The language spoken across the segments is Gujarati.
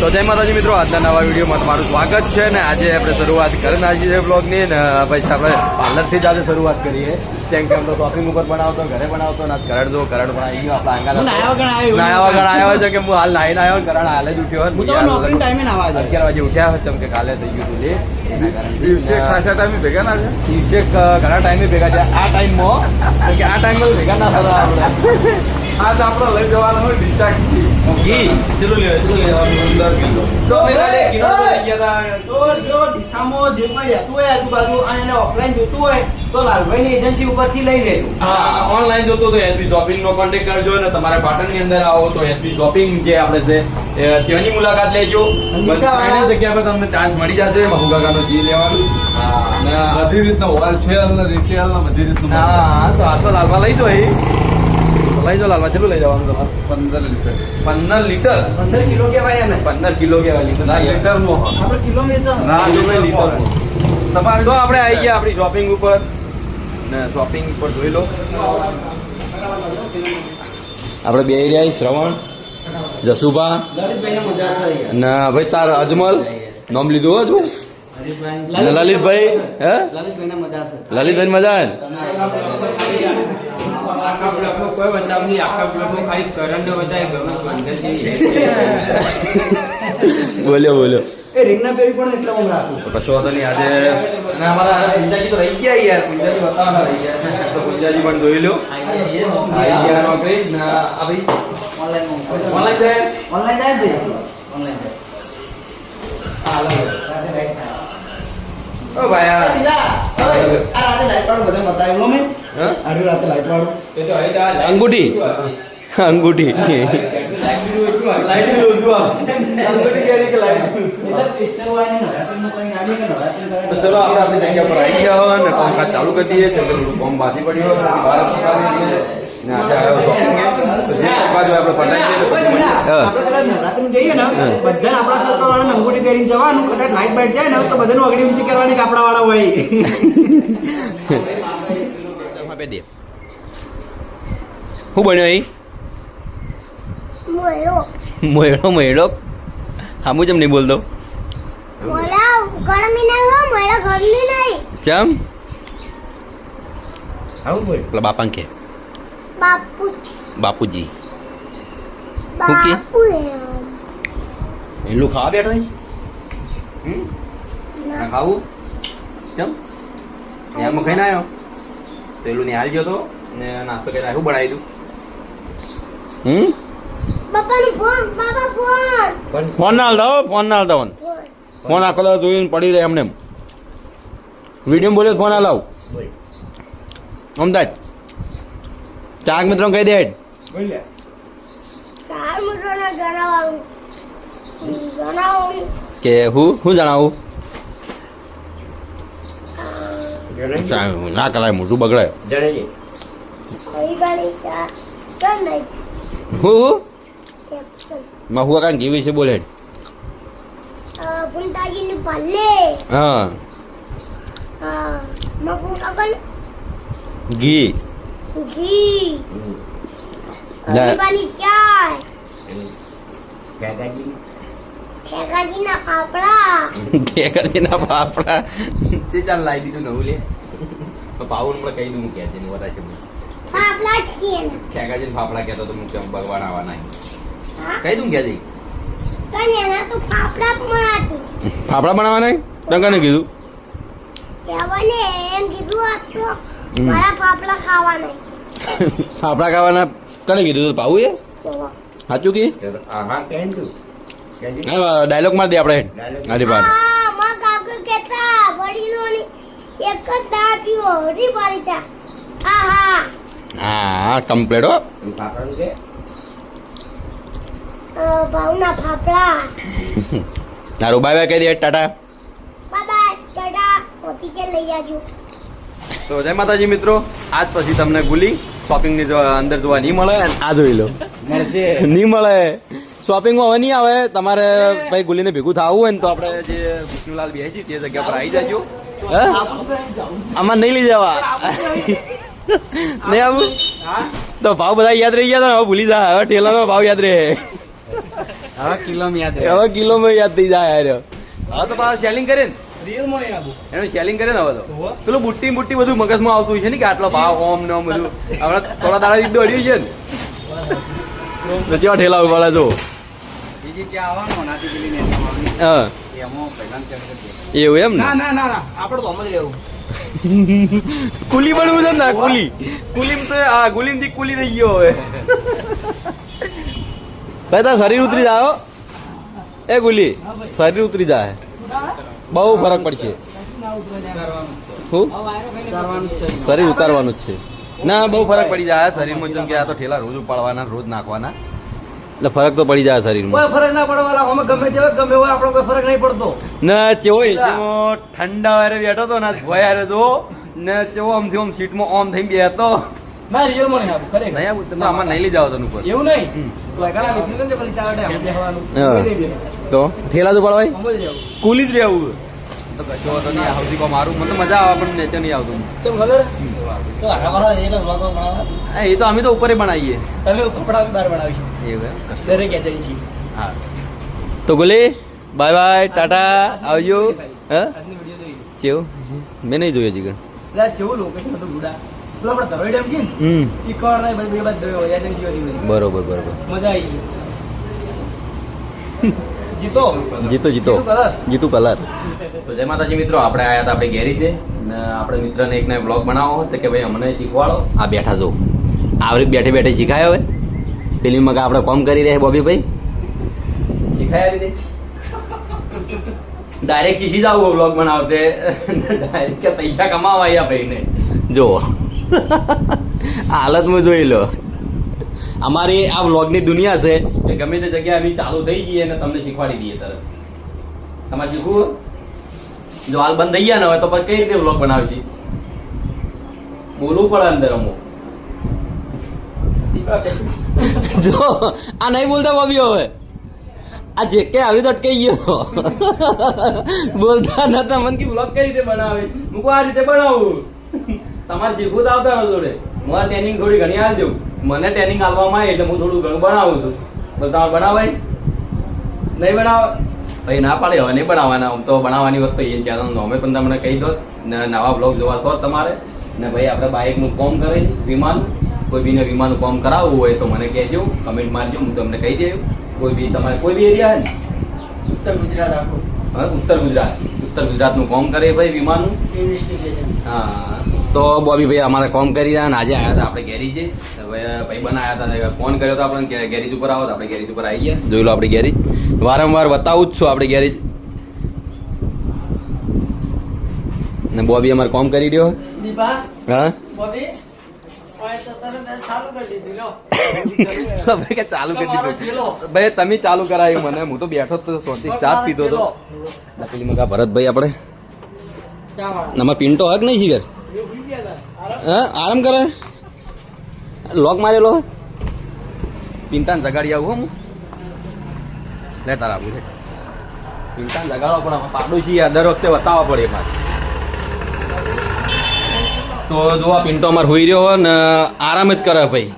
તો જય માતાજી મિત્રો આજના નવા વિડીયોમાં તમારું સ્વાગત છે ને આજે આપણે શરૂઆત કરીને આજે બ્લોગની ને પછી આપણે પાર્લરથી જ આજે શરૂઆત કરીએ. કેમ કે આમ તો શોપિંગ ઉપર બનાવતો ઘરે બનાવતો ને કરડ જો કરડ પણ આવી ગયો આપણે. આંગા નાયા વગર આવ્યો છે. કે હું હાલ નાઈને આવ્યો કરડ હાલે જ ઉઠ્યો તો. અગિયાર વાગે ઉઠ્યા હોય કેમ કે કાલે થઈ ગયું લેટ એના કારણે દિવસે ખાસા ટાઈમે ભેગા ના છે દિવસે ઘણા ટાઈમે ભેગા છે આ ટાઈમમાં કે આ ટાઈમમાં ભેગા ના થતા આપણે. આજ આપણે લઈ જવાનું હોય ડીસા ઘી? ઘી લેવા ચેટલું લેવાનું અંદર કિલો. તો અમે કાલે કિલો લઈ ગયા હતા તો જો ડીસામાં જે કોઈ રહેતું હોય આજુબાજુ અને એને ઓફલાઈન જોતું હોય તો લાલભાઈની એજન્સી ઉપરથી લઈ લેજો. હા ઓનલાઈન જોતો તો એસબી શોપિંગ નો કોન્ટેક્ટ કરજો અને તમારે પાટણની અંદર આવો તો એસબી શોપિંગ જે આપણે છે ત્યાંની મુલાકાત લેજો. બસ જગ્યા પર તમને ચાન્સ મળી જશે. મહુકાકાનો જી લેવાનું. હા. બધી રીતના હોલસેલ ને રિટેલ ને બધી રીતનું હા તો આ તો લાલવા લઈ જો તો લઈ જવા લાલવા કેટલું લઈ જવાનું તમારે? પંદર લીટર. પંદર લીટર? પંદર કિલો કેવાય ને પંદર કિલો કેવાય લીટર. ના લીટર નો આપણે કિલો વેચો. ના, કિલો લીટર તમારે તો આપણે આવી ગયા આપણી શોપિંગ ઉપર. ને શોપિંગ ઉપર જોઈ લો. આપણે બે રહ્યા શ્રવણ જસુભા. અને ભાઈ તાર અજમલ. નામ લીધું હો અને લલિતભાઈ. હે? લલિતભાઈ મજા છે. લલિતભાઈ મજા આવે ને. આખા બ્લોકમાં કોઈ બદલાવ નહીં આખા બ્લોકમાં ખાલી કરંટ વધારે ગમે અંદર બોલ્યો બોલ્યો. એ રીંગણા પેરી પણ એટલે હું રાખું તો કશો વાંધો નહીં આજે અને અમારા પૂંજાજી તો રહી ગયા યાર પૂંજાજી બતાવવાના રહી ગયા તો પૂંજાજી પણ જોઈ લો આવી ગયા નોકરી ને આ ભાઈ. ઓનલાઈન ઓનલાઈન જાય? ઓનલાઈન જાય ભાઈ? ઓનલાઈન જાય. હા રાતે ઓ ભાઈ આ આ રાતે લાઈટ વાળું બધા બતાવ્યું મેં વાળું અંગૂઠી અંગૂઠી ચલો આપણે આપણી જગ્યા પર આવી ગયા હોય ને કામકાજ ચાલુ કરી દઈએ કોમ બાજી પડ્યું ને આજે આવ્યો તો જે આપણે. આપણે નવરાત્રી જઈએ ને બધાને આપણા સર્કલ વાળાને અંગૂઠી પહેરીને જવાનું કદાચ લાઈટ બાઈટ જાય ને તો બધાનું અગડી ઊંચી કરવાની કાપડા વાળા હોય શું બન્યો અહીં મોયરો મોયડો મોયડો હામું જેમ નહીં બોલતો મોયરા ગરમી ના હો મોયરા ગરમી નહીં ચમ આવું બોલ પેલા બાપા કે બાપુ બાપુજી શું કે? બાપુ એમ. એટલું ખાવા બેઠો અહીં? હમ? ના ખાવું ચમ નેહાલમાં ખાઈને આવ્યો પેલું નિહાલ ગયો તો ને નાસ્તો કરીને શું બનાવી દઉં હમ? ફોન બાપા ફોન. ફોન? ના હાલતા હો ફોન ના હાલતા ફોન. ફોન. આખો દાડો જોઈને પડી રહે એમને વીડિયો બોલ્યો ફોન હાલાવ અમદાજ ચાક મિત્રો કહી દે હેડ. કે હું શું જણાવું? ના કરાય મોટું બગડે. હું કેપ્ટન કાંઈ કેવી છે બોલે. હા. ઘી. ઘી. ના. પાપડા. કરી ના પાપડા. તે ચાલ લાવી દીધું નવું લે. તો પાવું પણ કહી દઉં કે છે વધારે છે ફાફડા છે ને ખેગાજીને ફાફડા કહેતો તો મુખ્ય ભગવાન આવવાના હા? કહી દઉં કે તો ફાફડા બનાવવાના તને કને કીધું. ફાફડા ખાવાના ફાફડા કને કીધું તું? પાવું એ સાચું કે? ડાયલોગ માર દે આપણે. અરે બાર આ માં કાકુ કેતા વડીલોની એક જ દા પીવો હરી પાડી તા આહા હા કમ્પ્લેટ હો. ભાવના ફાફડા. તારું બાય બાય કહી દે ટાટા. બાબા ટાટા. ઓફિસે લઈ જાજો તો જય માતાજી મિત્રો આજ પછી તમને ગુલી શોપિંગની અંદર જોવા નહીં મળે. આ જોઈ લો. મળશે. નહીં મળે. શોપિંગમાં હવે નહીં આવે. તમારે ભાઈ ગુલીને ભેગું થવું હોય ને તો આપણે જે વિષ્ણુલાલ છીએ તે જગ્યા પર આવી જજો? આમાં નહીં લઈ જવા. નહીં આવું? તો ભાવ બધા યાદ રહી ગયા હવે ભૂલી જા. હવે ટેલાનો ભાવ યાદ રહે. હવે કિલો યાદ રહે. હવે કિલોમાં યાદ થઈ જાય યાર. હવે તો પાછું સેલિંગ કરે ને? એનું સેલિંગ કરે ને હવે તો? પેલું બુટ્ટી બુટ્ટી બધું મગજમાં આવતું હોય છે ને કે આટલો ભાવ ઓમ ને ઓમ બધું. હમણાં થોડા દાડા દોડ્યું છે ને? કેવા ઠેલા ઊભા જો બીજી ચા આવવાનો નાથી પેલી નેટ હા. એમાં પહેલા ચેક કરી એવું એમ ના? ના ના આપણે તો જ રહેવું. કુલી બનવું છે ને કુલી. કુલીમ તો આ ગુલીમથી કુલી થઈ ગયો હવે. ભાઈ તાર શરીર ઉતરી જાય એ ગુલી શરીર ઉતરી જાય. બહુ ફરક પડશે. શરીર ઉતારવાનું જ છે. ના બહુ ફરક પડી જાય. શરીરમાં જેમ કે આ તો ઠેલા રોજ ઉપાડવાના રોજ નાખવાના. એટલે ફરક તો પડી જાય શરીરમાં. કોઈ ફરક ના પડવા અમે ગમે તે ગમે હોય આપણો કોઈ ફરક નહીં પડતો. ના ચેવો ઠંડા વારે બેઠો તો ના ભય હારે તો ને ચેવો આમ સીટમાં ઓમ થઈ બેઠો ના રિયલમાં નહીં આપું ખરેખર. નહીં આવું તમને આમાં નહીં લઈ જાવ તને ઉપર. એવું નહીં? તો ઠેલા તો પડવાય? કુલી જ રહેવું. તો કશો વાંધો નહીં આવતી કો મારું મને મજા આવે પણ નેચર નહીં આવતું. ચમ ખબર? એ તો અમે તો ઉપર બનાવીએ. તમે કપડા બહાર બનાવીશું? એવું દરેક એજન્સી હા. તો ગુલી બાય બાય ટાટા આવજો. હા? કેવું? મેં નહીં જોયું આ કેવું લોકેશન હતું ગુડા. બરોબર બરોબર. મજા આવી ગઈ. જીતો? જીતો જીતો. જીતું કલર. તો જય માતાજી મિત્રો આપણે આયા હતા આપણે ઘેરી છે ને આપણે મિત્રને એકને બ્લોગ બનાવો તો કે ભાઈ અમને શીખવાડો. આ બેઠા જો આવરી બેઠે બેઠે શીખાય હવે. પેલી મગા આપણે કોમ કરી રહ્યા બોબી ભાઈ. શીખાય રીતે? ડાયરેક્ટ શીખી જાવ બ્લોગ બનાવતે. ડાયરેક્ટ કે પૈસા કમાવા ભાઈને. જો હાલતમાં જોઈ લો. અમારી આ વ્લોગની દુનિયા છે કે ગમે તે જગ્યાએ અમે ચાલુ થઈ જઈએ અને તમને શીખવાડી દઈએ તરત. તમારે શીખવું જો હાલ બંધ થઈ ગયા ને હોય તો પછી કઈ રીતે વ્લોગ બનાવશી? બોલવું પડે અંદર અમુક. જો આ નહીં બોલતા બોબી હવે. આ જે કે આવી તો અટકાઈ ગયો. બોલતા નતા મન કે વ્લોગ કઈ રીતે બનાવે? હું આ રીતે બનાવું. તમારે શીખવું તો આવતા જોડે. મારે ટ્રેનિંગ થોડી ઘણી આલ દઉં મને ટ્રેનિંગ આપવામાં આવે એટલે હું થોડું ઘણું બનાવું છું. તો તમારે બનાવાય? નહીં બનાવ? ભાઈ ના પાડે હવે નહીં બનાવવાના આમ તો બનાવવાની વખત એ ચેનલ અમે પણ તમને કહી દો. ને નવા બ્લોગ જોવા તો તમારે. ને ભાઈ આપણે બાઇકનું કોમ કરે વિમાન. કોઈ બીને વિમાનનું કોમ કરાવવું હોય તો મને કહેજો. કમેન્ટ મારજો હું તમને કહી દઉં કોઈ બી તમારે કોઈ બી એરિયા ને? ઉત્તર ગુજરાત આખું. હા, ઉત્તર ગુજરાત. ઉત્તર ગુજરાતનું કોમ કરે ભાઈ વિમાનનું. ઇન્વેસ્ટિગેશન હા. તો બોબી ભાઈ અમારે કોમ કરી રહ્યા અને આજે આવ્યા હતા આપણે ગેરેજ ભાઈ બનાયા હતા ફોન કર્યો તો આપણે ગેરેજ ઉપર આવો તો આપણે ગેરેજ ઉપર આવી ગયા જોઈ લો આપણે ગેરેજ. વારંવાર બતાવું જ છું આપણે ગેરેજ. ને બોબી અમારે કોમ કરી રહ્યો દીપા? હા? બોબી? ચાલુ કરી દીધું ભાઈ તમે ચાલુ કરાયું મને. હું તો બેઠો તો સોથી ચા પીધો હતો પેલી મગા ભરતભાઈ આપણે. વાળા. પિન્ટો હક નહીં શીખર એ ભૂલી ગયા હતા આરામ હા? આરામ કરે? લોક મારેલો? પિંટાને જગાડી આવું હું લે તારા આવું છે પિંટાને જગાડો પણ આમાં પાડું છીએ દર વખતે બતાવવા પડે એમાં. તો જો આ પિન્ટો અમારે હોઈ રહ્યો હોય ને, આરામ જ કરે ભાઈ.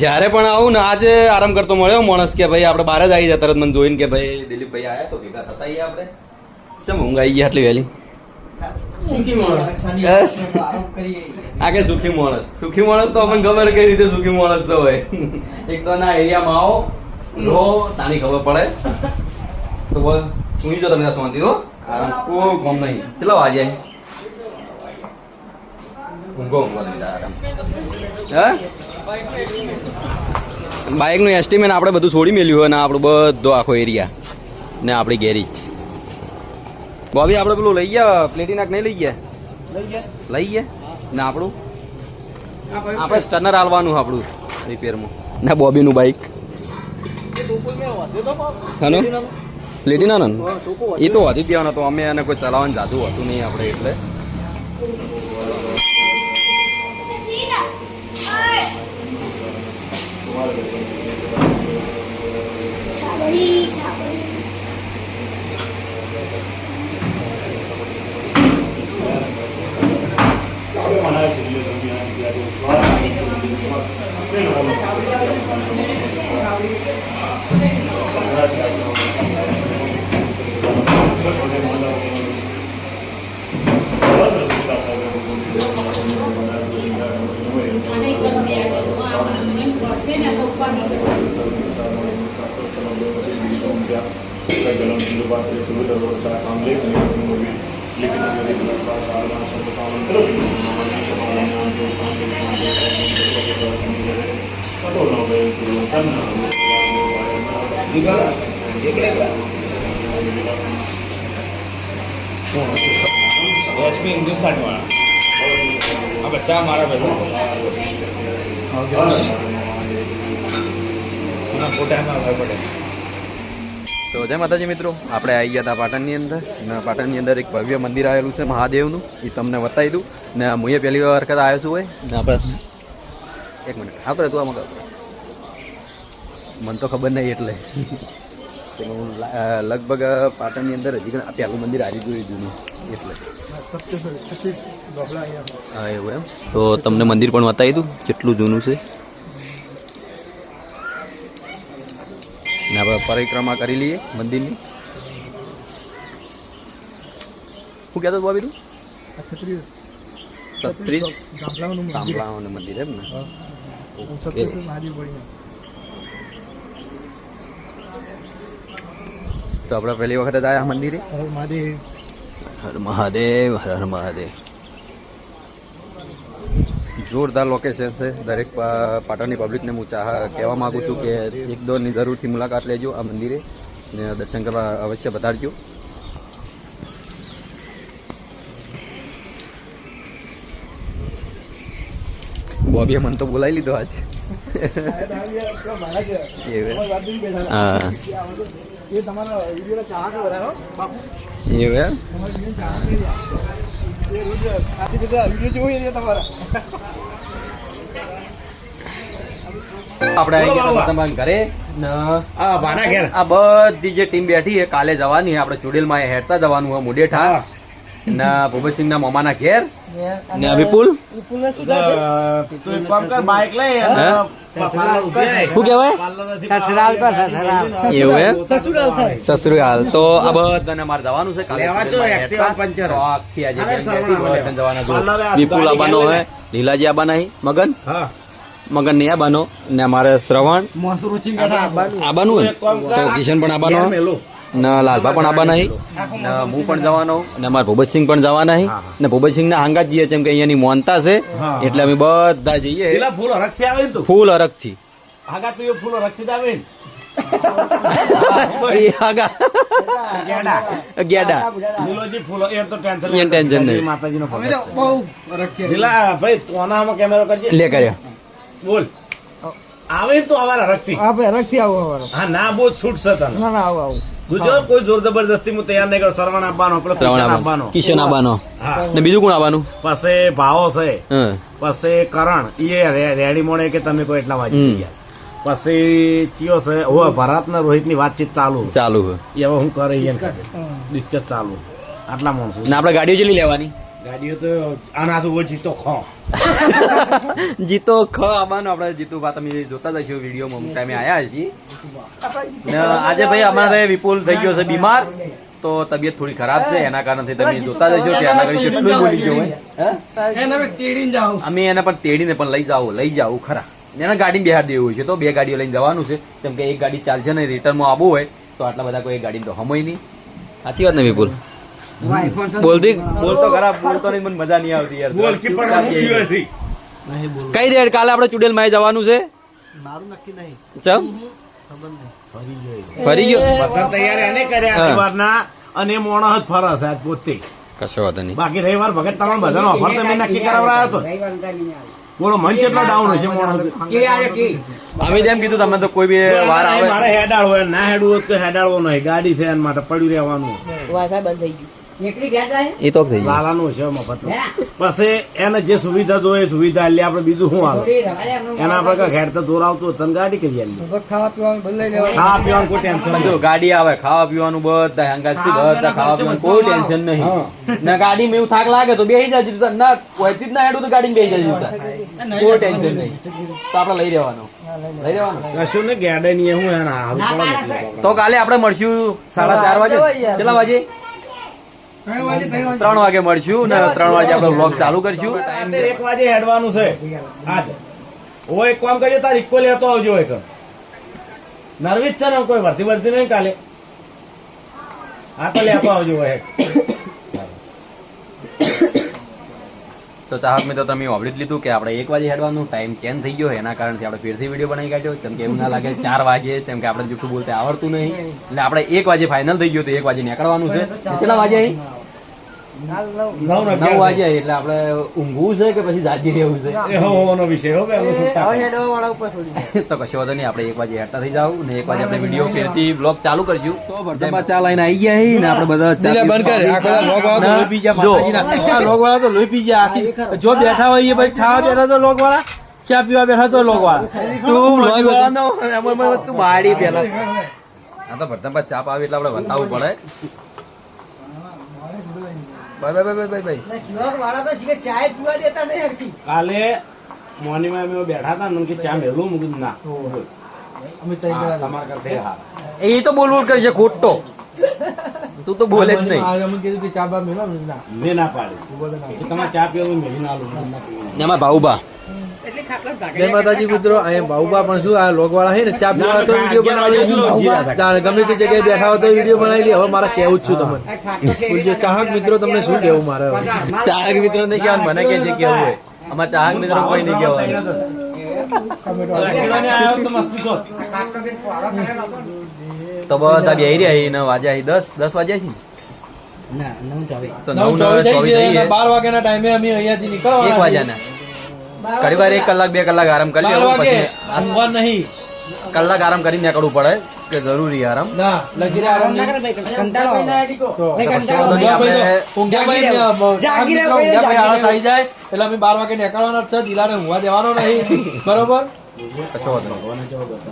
જ્યારે પણ આવું ને આજે આરામ કરતો મળ્યો માણસ કે ભાઈ આપણે બહાર જ આવી જાય તરત મને જોઈને કે ભાઈ દિલીપભાઈ આવ્યા તો ભેગા થતા આપણે. ચમ ઊંઘ આવી ગયા આટલી વહેલી? સુખી માણસ. Yes. આ કે સુખી માણસ. સુખી માણસ તો આપણને ખબર કઈ રીતે સુખી માણસ તો હોય. એક તો ના એરિયામાં આવો લો તાની ખબર પડે. તો બોલ સુઈ જો તમે શાંતિ હો. આરામ કોઈ કોમ નહીં. કેટલા વાગે ઊંઘો ઊંઘો આરામ. હે? બાઇકનું એસ્ટિમેટ આપણે બધું છોડી મેલ્યું હોય ને આપણો બધો આખો એરિયા ને આપણી ગેરેજ બોબી આપણે પેલું લઈ ગયા પ્લેટિનાક નહીં લઈ ગયા? લઈ ગયા. લઈ ને આપણું? આપણે સ્ટનર હાલવાનું આપણું રિપેરમાં ના બોબીનું બાઇક હાનો? પ્લેટિના ને? એ તો વધી દેવાનો હતો. અમે એને કોઈ ચલાવવાનું જાતું હતું નહીં આપણે એટલે. છાબડી जलम सिंधु पात्र सुविधा व्यवस्था काम ले लेकिन मेरे पास आलमा सब काम करो એસપી હિન્દુસ્તાન વાળા આ બધા મારા ભાઈઓ ફોટા એમાં ભાઈ પડે તો જય માતાજી મિત્રો આપણે આવી ગયા હતા પાટણની અંદર ને પાટણની અંદર એક ભવ્ય મંદિર આવેલું છે મહાદેવનું. એ તમને બતાવી દઉં. ને હું પહેલી વખત આવ્યો છું હોય ને આપણે એક મિનિટ. આપણે તું આમાં. મને તો ખબર નહીં એટલે. હું લગભગ પાટણની અંદર હજી આ પહેલું મંદિર આવી ગયું જૂનું. એટલે. હા એવું એમ. તો તમને મંદિર પણ બતાવી દઉં કેટલું જૂનું છે. ને આપણે પરિક્રમા કરી લઈએ મંદિરની. શું કહેતો બાબી તું? છત્રીસ. ગામડાઓનું મંદિર. એમ ને? તો આપણે પહેલી વખત આવ્યા મંદિરે? હર મહાદેવ. હર હર મહાદેવ. જોરદાર લોકેશન છે. દરેક પાટણની પબ્લિકને હું ચાહ કહેવા માગું છું કે એક દોરની જરૂરથી મુલાકાત લેજો આ મંદિરે ને દર્શન કરવા અવશ્ય બતાડજો બોબીએ મને તો બોલાવી લીધો આજ. હા. એ તમારા વીડિયો ચાહક બનાવો બાપુ. એવું આપણે આવી ગયા તમારા ઘરે. આ બધી જે ટીમ બેઠી છે કાલે જવાની આપડે આપણે ચુડેલમાં હેરતા જવાનું હોય મુડેઠા. ને ભૂપતસિંહ ના મામાના ઘેર? ને વિપુલ? તું એક કામ કર બાઇક લઈ. શું કહેવાય? એવું સસુરાલ તો આ બધાને મારે જવાનું છે. હોય, વિપુલ આબાનો હે લીલાજી આબાના હે. મગન? હા. મગન નહીં આબાનો. ને અમારે શ્રવણ? આબાનું. હે એક કામ કર. તો કિશન પણ આબાનો. ને લાલભા પણ આવવાના હી ને હું પણ જવાનો ને અમારે ભૂપતસિંહ પણ જવાના હી ને ભૂપતસિંહ ના હાંગા જઈએ છે કે અહીંયાની મોનતા છે. એટલે અમે બધા જઈએ. ફૂલ ફૂલ હરખથી આવે ફૂલ અરગથી થી હાગા તો ફૂલ હરખથી થી આવે ને. એ હાંગા ગેડા. ગેડા. લીલોજી ફૂલો એ તો ટેન્શન એ ટેન્શન નહીં. માતાજીનો ભગત છે. બહુ રખીએ લીલા ભાઈ તોનામાં કેમેરો કરજે. લે કર્યા. બોલ. આવે. તો અમારા હરખથી? હા ભાઈ આવો હા ના બહુ છૂટ છે ના ના આવો આવો. ગુજો કોઈ જોર જબરદસ્તી હું તૈયાર નહીં કરું શ્રવણ આપવાનો પેલો શ્રવણ કિશન આપવાનો. કિશન આબાનો ને બીજું કોણ આવવાનું પછી ભાવો છે. પાસે પછી કરણ એ રેડી મોડે કે તમે કોઈ એટલા વાંચી ગયા. પછી ચિયો છે. હવે ભરત ને રોહિતની વાતચીત ચાલુ. ચાલુ. એ હવે હું કરે ડિસ્કસ ચાલુ. આટલા માણસો. ને આપણે ગાડીઓ જેટલી લેવાની? ગાડીઓ તો આના શું ઓછી તો ખો. જીતો ખ આવવાનો. આપણે જીતુ ભા તમે જોતા જ હશો વિડીયોમાં અમુક ટાઈમે આવ્યા છીએ ને આજે ભાઈ અમારે વિપુલ થઈ ગયો છે બીમાર તો તબિયત થોડી ખરાબ છે એના કારણથી તમે જોતા જશો કે આના કરી કેટલું બોલી ગયો હોય? એને અમે એને પણ તેડીને પણ લઈ જાઓ લઈ જાઓ ખરા. એને ગાડી બિહાર દેવું છે તો બે ગાડીઓ લઈને જવાનું છે. કેમ કે એક ગાડી ચાલશે ને રિટર્નમાં આવવું હોય તો આટલા બધા કોઈ ગાડી તો સમય નહીં. સાચી વાત ને વિપુલ? બોલતી? બોલતો ખરા બોલતો નહીં મને મજા નહીં આવતી યાર. ગોલકીપર નથી કઈ દે કાલે આપણે ચુડેલમાં જવાનું છે? મારું નક્કી નહીં. ચમ? ફરી ગયો બધા તૈયાર એને કર્યા હા. રવિવારના અને મોણો જ ફરે છે આજ પોતે. કશો વાંધો નહીં. બાકી રવિવાર ભગત તમામ બધાનો ઓફર તમે નક્કી કરાવડાયો હતો બોલો મન કેટલો ડાઉન હશે મોણો. અમે જેમ કીધું તમે તો કોઈ બી વાર આવે. મારે હેડાળવો ના હેડવું હોય તો હેડાળવો નહીં ગાડી છે એના માટે પડ્યું રહેવાનું. એ? તો થઈ લાલાનું છે મફત પછી એને જે સુવિધા જોઈએ સુવિધા આલી આપણે બીજું શું આવે એના આપણે કઈ તો જોર આવતું તને ગાડી કરી આલી ખાવા પીવાનું ખાવા પીવાનું કોઈ ટેન્શન જો ગાડી આવે ખાવા પીવાનું બધા બધા ખાવા પીવાનું કોઈ ટેન્શન નહીં. ના ગાડી મેં થાક લાગે તો બેસી જાય ના કોઈથી જ ના હેડું તો ગાડી બેસી જાય કોઈ ટેન્શન નહીં. તો આપણે લઈ રહેવાનું. કશું ને ગેડે નહીં હું એના તો કાલે આપણે મળશું સાડા ચાર વાગે. કેટલા વાગે? ત્રણ વાગે મળશું ને ત્રણ વાગે આપણે બ્લોગ ચાલુ કરશું. એક વાગે હેડવાનું છે. આજ હું એક કામ કરીએ તાર ઇક્કો લેતો આવજો એક. નર્વિત છે ને કોઈ ભરતી ભરતી નહીં કાલે. આ તો લેતો આવજો એક. તો ચાહક મિત્રો, તમે વાપરી જ લીધું કે આપણે એક વાગે હેડવાનું ટાઈમ ચેન્જ થઈ ગયો એના કારણથી આપણે ફેરથી વીડિયો બનાવી કાઢ્યો. કેમ કે એવું ના લાગે ચાર વાગે, કેમ કે આપણે જૂઠું બોલતે આવડતું નહીં. એટલે આપણે એક વાગે ફાઇનલ થઈ ગયું તો એક વાગે નીકળવાનું છે. કેટલા વાગે? નવ. વાગે એટલે આપણે ઊંઘવું છે કે પછી જાગી રહેવું છે? એ હો હોવાનો વિષય હો બે આપણે છૂટા હવે હેડવા વાળા ઉપર છોડી તો કશો વાંધો નહીં આપણે એક વાગે હેડતા થઈ જાવ ને એક વાગે આપણે વીડિયો ફેરથી બ્લોગ ચાલુ કરશું તો ચા લઈને આવી ગયા હી ને આપણે બધા બંધ કર. આ બધા વાળા તો લોહી પી ગયા વાળા તો લોહી પી આખી જો બેઠા હોય ભાઈ ખાવા બેઠા તો લોક વાળા? ચા પીવા બેઠા તો લોક વાળા? તું તું બાળી પેલા. આ તો ભરતા પછી ચાપ આવે એટલે આપણે બતાવવું પડે. વાળા તો ચાય પીવા દેતા નહીં હરખી. કાલે મોર્નિંગમાં અમે બેઠા હતા ને કે ચા મેલું મૂકી ના. તમારા કરતા હા. એ તો બોલ બોલ કરે છે ખોટો. તું તો બોલે જ નહીં. અમે કીધું કે ચા બા મેલો ના. મેં ના પાડી. તમારે ચા પીવું મેલી ના આલું. એમાં ભાઉબા. જય માતાજી મિત્રો અહીંયા પણ શું આ લોક છે ને ચા પીવા તો વીડિયો બનાવી ગમે તે જગ્યાએ બેઠા હોય તો વીડિયો બનાવી હવે મારે કેવું જ છું તમને. ચાહક મિત્રો તમને શું કેવું મારે ચાહક મિત્રો ને કહેવાનું મને કે છે કેવું હોય અમારા ચાહક મિત્રો કોઈ નહીં કહેવાનું. તો મસ્તી શોધ. તો બધા બે રહ્યા છે ને વાગ્યા દસ દસ વાગ્યા છે? ના નવ નવ નવ ચોવીસ બાર વાગ્યાના ટાઈમે અમે અહીંયાથી એક નીકળવાના વાગ્યાના. ઘણી વાર એક કલાક બે કલાક આરામ કરી લેવો પછી નહીં. કલાક આરામ કરીને નીકળવું પડે કે જરૂરી આરામ. જાય એટલે અમે બાર વાગે નીકળવાના જ છે દિલાને ઊંઘવા દેવાનો નહીં. બરોબર? કશો વાંધો નહીં